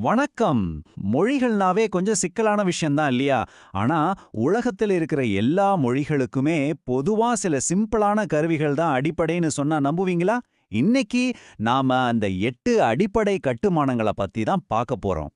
வணக்கம். மொழிகள்னாவே கொஞ்சம் சிக்கலான விஷயம்தான் இல்லையா? ஆனா உலகத்தில் இருக்கிற எல்லா மொழிகளுக்குமே பொதுவா சில சிம்பிளான கருவிகள் தான் அடிப்படைன்னு சொன்னா நம்புவீங்களா? இன்னைக்கு நாம அந்த எட்டு அடிப்படை கட்டுமானங்களை பத்தி தான் பார்க்க போறோம்.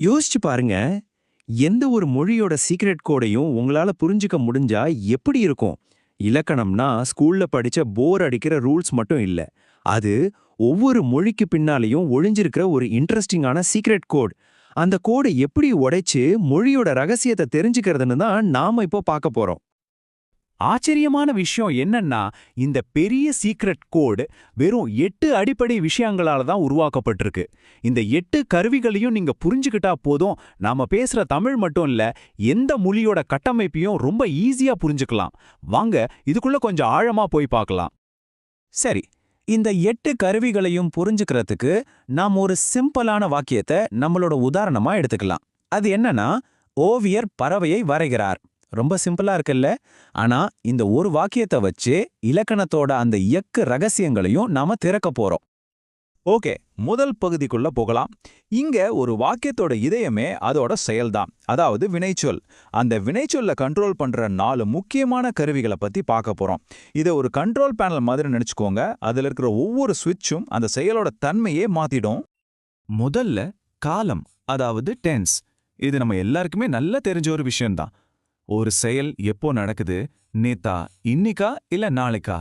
யோசிச்சு பாருங்க. எந்த ஒரு மொழியோட சீக்ரெட் கோடையும் உங்களால புரிஞ்சுக்க முடிஞ்சா எப்படி இருக்கும்? இலக்கணம்னா ஸ்கூல்ல படிச்ச போர் அடிக்கிற ரூல்ஸ் மட்டும் இல்ல. அது ஒவ்வொரு மொழிக்கு பின்னாலேயும் ஒழிஞ்சிருக்கிற ஒரு இன்ட்ரெஸ்டிங்கான சீக்ரெட் கோட் அந்த கோடை எப்படி உடைச்சு மொழியோட ரகசியத்தை தெரிஞ்சுக்கிறதுன்னு தான் நாம இப்போ பார்க்க போறோம். ஆச்சரியமான விஷயம் என்னன்னா இந்த பெரிய சீக்ரெட் கோடு வெறும் எட்டு அடிப்படை விஷயங்களால தான் உருவாக்கப்பட்டிருக்கு. இந்த எட்டு கருவிகளையும் நீங்க புரிஞ்சுக்கிட்டா போதும் நாம பேசுற தமிழ் மட்டும் இல்ல எந்த மொழியோட கட்டமைப்பையும் ரொம்ப ஈஸியா புரிஞ்சுக்கலாம். வாங்க இதுக்குள்ள கொஞ்சம் ஆழமா போய் பார்க்கலாம். சரி இந்த எட்டு கருவிகளையும் புரிஞ்சுக்கிறதுக்கு நாம் ஒரு சிம்பிளான வாக்கியத்தை நம்மளோட உதாரணமா எடுத்துக்கலாம். அது என்னன்னா ஓவியர் பறவையை வரைகிறார். ரொம்ப சிம்பிளா இருக்குல்ல? ஆனா இந்த ஒரு வாக்கியத்தை வச்சு இலக்கணத்தோட அந்த இயக்கு ரகசியங்களையும் நாம திறக்க போறோம். ஓகே முதல் பகுதிக்குள்ள போகலாம். இங்க ஒரு வாக்கியத்தோட இதயமே அதோட செயல்தான். அதாவது வினைச்சொல். அந்த வினைச்சொல்ல கண்ட்ரோல் பண்ற நாலு முக்கியமான கருவிகளை பத்தி பார்க்க போறோம். இதை ஒரு கண்ட்ரோல் பேனல் மாதிரி நினைச்சுக்கோங்க. அதுல இருக்கிற ஒவ்வொரு சுவிட்சும் அந்த செயலோட தன்மையே மாத்திடும். முதல்ல காலம் அதாவது டென்ஸ் இது நம்ம எல்லாருக்குமே நல்லா தெரிஞ்ச ஒரு விஷயம்தான். ஒரு செயல் எப்போ நடக்குது? நேத்தா இன்னிக்கா இல்ல நாளைக்கா?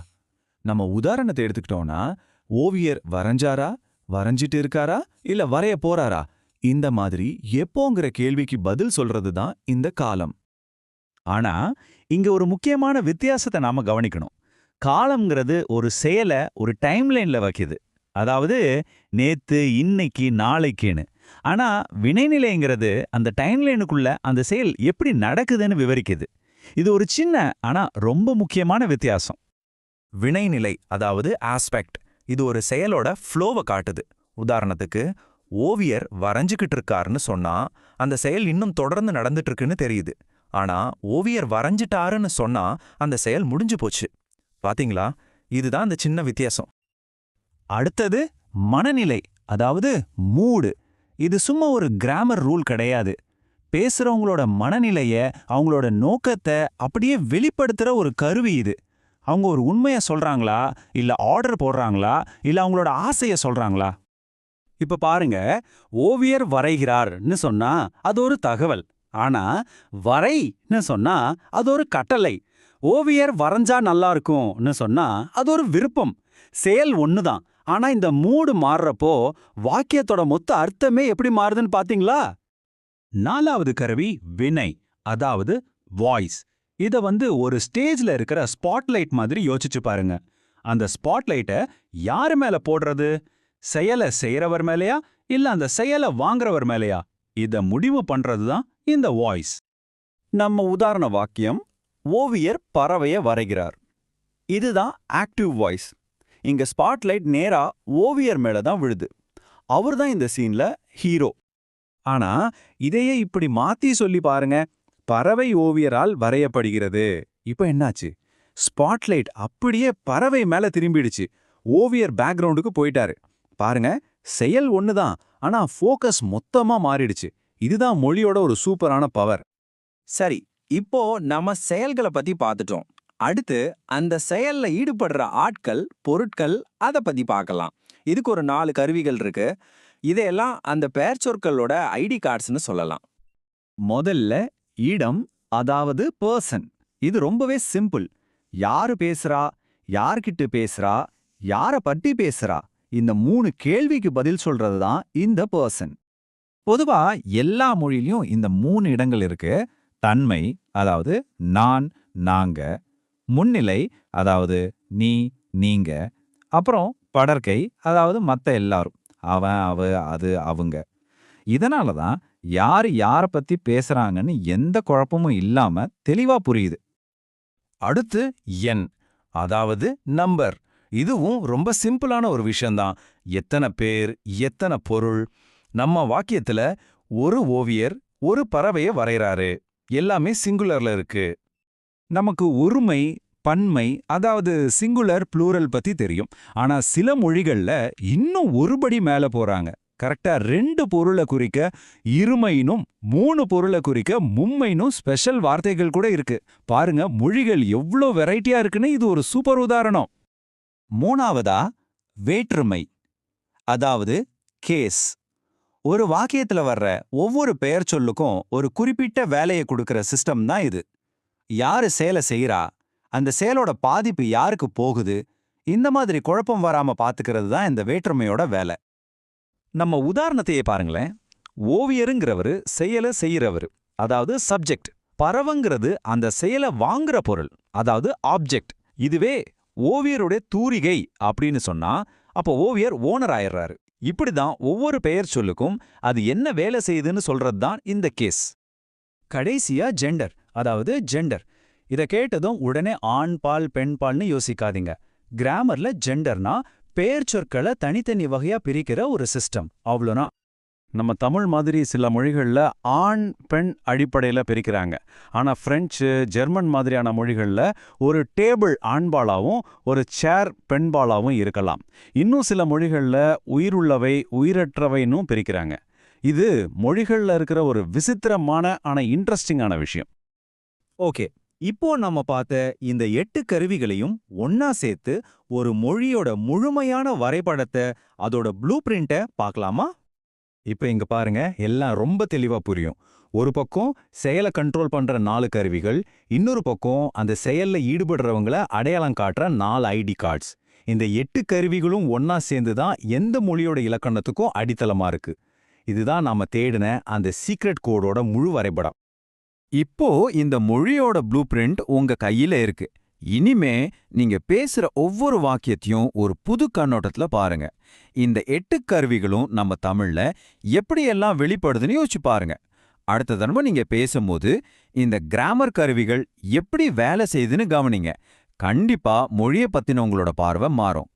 நம்ம உதாரணத்தை எடுத்துக்கிட்டோம்னா ஓவியர் வரைஞ்சாரா? வரைஞ்சிட்டு இருக்காரா? இல்ல வரைய போறாரா? இந்த மாதிரி எப்போங்கிற கேள்விக்கு பதில் சொல்றது தான் இந்த காலம். ஆனா இங்க ஒரு முக்கியமான வித்தியாசத்தை நாம கவனிக்கணும். காலம்ங்கிறது ஒரு செயலை ஒரு டைம்லைன்ல வைக்குது. அதாவது நேத்து இன்னைக்கு நாளைக்குன்னு. ஆனா வினைநிலைங்கிறது அந்த டைம்லைனுக்குள்ள அந்த செயல் எப்படி நடக்குதுன்னு விவரிக்குது. இது ஒரு சின்ன ஆனா ரொம்ப முக்கியமான வித்தியாசம். வினைநிலை அதாவது ஆஸ்பெக்ட் இது ஒரு செயலோட ஃப்ளோவை காட்டுது. உதாரணத்துக்கு ஓவியர் வரைஞ்சுக்கிட்டு இருக்காருன்னு சொன்னா அந்த செயல் இன்னும் தொடர்ந்து நடந்துட்டு இருக்குன்னு தெரியுது. ஆனா ஓவியர் வரைஞ்சிட்டாருன்னு சொன்னா அந்த செயல் முடிஞ்சு போச்சு. பாத்தீங்களா? இதுதான் அந்த சின்ன வித்தியாசம். அடுத்தது மனநிலை அதாவது மூடு. இது சும்மா ஒரு கிராமர் ரூல் கிடையாது. பேசுறவங்களோட மனநிலைய அவங்களோட நோக்கத்தை அப்படியே வெளிப்படுத்துற ஒரு கருவி இது. அவங்க ஒரு உண்மைய சொல்றாங்களா? இல்ல ஆர்டர் போடுறாங்களா? இல்ல அவங்களோட ஆசைய சொல்றாங்களா? இப்ப பாருங்க ஓவியர் வரைகிறார்னு சொன்னா அது ஒரு தகவல். ஆனா வரைன்னு சொன்னா அது ஒரு கட்டளை. ஓவியர் வரைஞ்சா நல்லா இருக்கும்னு சொன்னா அது ஒரு விருப்பம். செயல் தான் ஆனா இந்த மூடு மாறுறப்போ வாக்கியத்தோட மொத்த அர்த்தமே எப்படி மாறுதுன்னு பாத்தீங்களா? நாலாவது கருவி வினை. அதாவது வாய்ஸ் இத வந்து ஒரு ஸ்டேஜ்ல இருக்கிற ஸ்பாட்லைட் மாதிரி யோசிச்சு பாருங்க. அந்த ஸ்பாட்லைட்டை யாரு மேல போடுறது? செயலை செய்யறவர் மேலயா? இல்ல அந்த செயலை வாங்குறவர் மேலயா? இத முடிவு பண்றது தான் இந்த வாய்ஸ் நம்ம உதாரண வாக்கியம் ஓவியர் பறவைய வரைகிறார். இதுதான் ஆக்டிவ் வாய்ஸ் இங்க ஸ்பாட்லைட் நேரா ஓவியர் மேல தான் விழுது. அவர் தான் இந்த சீன்ல ஹீரோ ஆனா இதையே இப்படி மாத்தி சொல்லி பாருங்க. பறவை ஓவியரால் வரையப்படுகிறது. இப்ப என்னாச்சு? ஸ்பாட்லைட் அப்படியே பறவை மேல திரும்பிடுச்சு. ஓவியர் பேக்ரவுண்டுக்கு போயிட்டாரு. பாருங்க செயல் ஒண்ணுதான் ஆனா ஃபோக்கஸ் மொத்தமா மாறிடுச்சு. இதுதான் மொழியோட ஒரு சூப்பரான பவர். சரி இப்போ நம்ம செயல்களை பத்தி பார்த்துட்டோம். அடுத்து அந்த செயல்ல ஈடுபடுற ஆட்கள் பொருட்கள் அதை பத்தி பார்க்கலாம். இதுக்கு ஒரு நாலு கருவிகள் இருக்கு. இதையெல்லாம் அந்த பெயர் சொற்களோட ஐடி கார்ட்ஸ்னு சொல்லலாம். முதல்ல இடம் அதாவது பர்சன் இது ரொம்பவே சிம்பிள் யாரு பேசுறா யார்கிட்ட பேசுறா யார பற்றி பேசுறா? இந்த மூணு கேள்விக்கு பதில் சொல்றது தான் இந்த பர்சன் பொதுவா எல்லா மொழியிலையும் இந்த மூணு இடங்கள் இருக்கு. தன்மை அதாவது நான் நாங்க. முன்னிலை அதாவது நீ நீங்க. அப்புறம் படற்கை அதாவது மத்த எல்லாரும். அவன் அவ அது அவங்க. இதனால தான் யார் யாரை பத்தி பேசுறாங்கன்னு எந்த குழப்பமும் இல்லாம தெளிவா புரியுது. அடுத்து எண் அதாவது நம்பர். இதுவும் ரொம்ப சிம்பிளான ஒரு விஷயம்தான். எத்தனை பேர் எத்தனை பொருள் நம்ம வாக்கியத்துல ஒரு ஓவியர் ஒரு பறவைய வரைகிறாரு. எல்லாமே சிங்குலர்ல இருக்கு. நமக்கு ஒருமை பன்மை அதாவது சிங்குலர் ப்ளூரல் பத்தி தெரியும். ஆனா சில மொழிகள்ல இன்னும் ஒருபடி மேல போறாங்க. கரெக்டா ரெண்டு பொருளை குறிக்க இருமையினும் மூணு பொருளை குறிக்க மும்மைனும் ஸ்பெஷல் வார்த்தைகள் கூட இருக்கு. பாருங்க மொழிகள் எவ்ளோ வெரைட்டியா இருக்குன்னு இது ஒரு சூப்பர் உதாரணம். மூணாவதா வேற்றுமை. அதாவது கேஸ் ஒரு வாக்கியத்துல வர்ற ஒவ்வொரு பெயர் சொல்லுக்கும் ஒரு குறிப்பிட்ட வேலையை கொடுக்கிற சிஸ்டம் தான் இது. யாரு சேலை செய்கிறா அந்த செயலோட பாதிப்பு யாருக்கு போகுது இந்த மாதிரி குழப்பம் வராம பாத்துக்கிறது தான் இந்த வேற்றுமையோட வேலை. நம்ம உதாரணத்தையே பாருங்களேன். ஓவியருங்கிறவர் செயலை செய்யறவரு. அதாவது சப்ஜெக்ட் பறவைங்கிறது அந்த செயலை வாங்குற பொருள். அதாவது ஆப்ஜெக்ட் இதுவே ஓவியருடைய தூரிகை அப்படின்னு சொன்னா அப்போ ஓவியர் ஓனர் ஆயிடுறாரு. இப்படிதான் ஒவ்வொரு பெயர் சொல்லுக்கும் அது என்ன வேலை செய்யுதுன்னு சொல்றது தான் இந்த கேஸ் கடைசியா ஜெண்டர் அதாவது ஜெண்டர் இத கேட்டதும் உடனே ஆண் பால் பெண் பால்னு யோசிக்காதீங்க. கிராமர்ல ஜெண்டர்னா பெயர் சொற்களை தனித்தனி வகையா பிரிக்கிற ஒரு சிஸ்டம் அவ்வளோனா நம்ம தமிழ் மாதிரி சில மொழிகள்ல ஆண் பெண் அடிப்படையில பிரிக்கிறாங்க. ஆனா பிரெஞ்சு ஜெர்மன் மாதிரியான மொழிகள்ல ஒரு டேபிள் ஆண்பாலாவும் ஒரு சேர் பெண்பாலாவும் இருக்கலாம். இன்னும் சில மொழிகள்ல உயிருள்ளவை உயிரற்றவைன்னும் பிரிக்கிறாங்க. இது மொழிகள்ல இருக்கிற ஒரு விசித்திரமான ஆனால் இன்ட்ரெஸ்டிங்கான விஷயம். ஓகே இப்போ நம்ம பார்த்த இந்த எட்டு கருவிகளையும் ஒன்னா சேர்த்து ஒரு மொழியோட முழுமையான வரைபடத்தை அதோட ப்ளூ பிரிண்ட்டை பார்க்கலாமா? இப்ப இங்க பாருங்க எல்லாம் ரொம்ப தெளிவா புரியும். ஒரு பக்கம் செயலை கண்ட்ரோல் பண்ற நாலு கருவிகள் இன்னொரு பக்கம் அந்த செயல்ல ஈடுபடுறவங்கள அடையாளம் காட்டுற நாலு ஐடி கார்ட்ஸ். இந்த எட்டு கருவிகளும் ஒன்னா சேர்ந்து தான் எந்த மொழியோட இலக்கணத்துக்கும் அடித்தளமா இருக்கு. இதுதான் நாம தேடின அந்த சீக்ரெட் கோடோட முழு வரைபடம். இப்போ இந்த மொழியோட ப்ளூ பிரிண்ட் உங்க கையில இருக்கு. இனிமே நீங்க பேசுற ஒவ்வொரு வாக்கியத்தையும் ஒரு புது கண்ணோட்டத்துல பாருங்க. இந்த எட்டு கருவிகளும் நம்ம தமிழ்ல எப்படியெல்லாம் வெளிப்படுதுன்னு யோசிச்சு பாருங்க. அடுத்த தடவை நீங்க பேசும்போது இந்த கிராமர் கருவிகள் எப்படி வேலை செய்யுதுன்னு கவனிங்க. கண்டிப்பா மொழியை பத்தின உங்களோட பார்வை மாறும்.